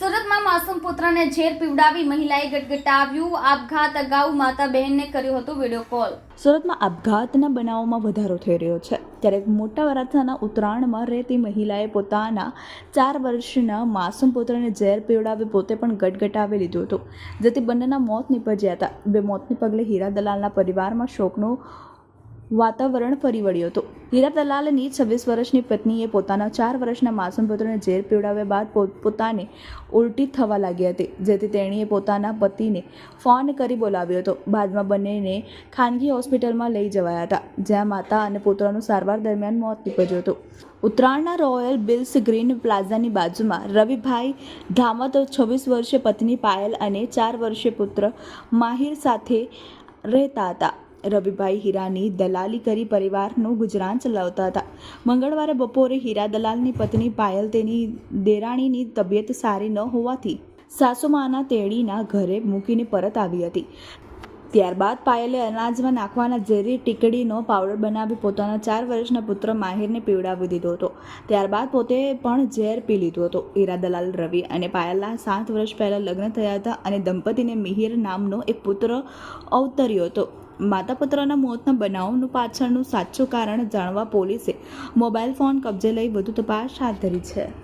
સુરતમાં માસૂમ પુત્રને ઝેર પીવડાવી મહિલાએ ગટગટાવ્યું. આપઘાત અગાઉ માતા બહેનને કર્યો હતો વીડિયો કોલ. સુરતમાં આપઘાતના બનાવોમાં વધારો થઈ રહ્યો છે. ત્યારે મોટા વરાછાના ઉત્તરાયણમાં રહેતી મહિલાએ પોતાના ચાર વર્ષના માસૂમ પુત્રને ઝેર પીવડાવી પોતે પણ ગટગટાવી લીધું હતું. જેથી બંનેના મોત નીપજ્યા હતા. બે મોતને પગલે હીરા દલાલના પરિવારમાં શોકનું વાતાવરણ ફરી વળ્યું હતું. હીરા દલાલની છવ્વીસ વર્ષની પત્નીએ પોતાના ચાર વર્ષના માસૂમ પુત્રને ઝેર પીવડાવ્યા બાદ પોતાને ઉલટી થવા લાગી હતી, જેથી તેણીએ પોતાના પતિને ફોન કરી બોલાવ્યો હતો. બાદમાં બંનેને ખાનગી હોસ્પિટલમાં લઈ જવાયા હતા, જ્યાં માતા અને પુત્રનું સારવાર દરમિયાન મોત નીપજ્યું હતું. ઉત્તરાયણના રોયલ બિલ્સ ગ્રીન પ્લાઝાની બાજુમાં રવિભાઈ ધામત છવ્વીસ વર્ષે પત્ની પાયલ અને ચાર વર્ષીય પુત્ર માહિર સાથે રહેતા હતા. રવિભાઈ હીરાની દલાલી કરી પરિવારનું ગુજરાન ચલાવતા હતા. મંગળવારે બપોરે હીરા દલાલની પત્ની પાયલ તેની દેરાણીની તબિયત સારી ન હોવાથી સાસુમાના તેણીના ઘરે મૂકીને પરત આવી હતી. ત્યારબાદ પાયલે અનાજમાં નાખવાના ઝેરી ટીકડીનો પાવડર બનાવી પોતાના ચાર વર્ષના પુત્ર માહિરને પીવડાવી દીધો હતો. ત્યારબાદ પોતે પણ ઝેર પી લીધું હતું. ઈરાદલાલ દલાલ રવિ અને પાયલના સાત વર્ષ પહેલાં લગ્ન થયા હતા અને દંપતીને મિહિર નામનો એક પુત્ર અવતર્યો હતો. માતા પુત્રના મોતના બનાવનું પાછળનું સાચું કારણ જાણવા પોલીસે મોબાઈલ ફોન કબજે લઈ વધુ તપાસ હાથ ધરી છે.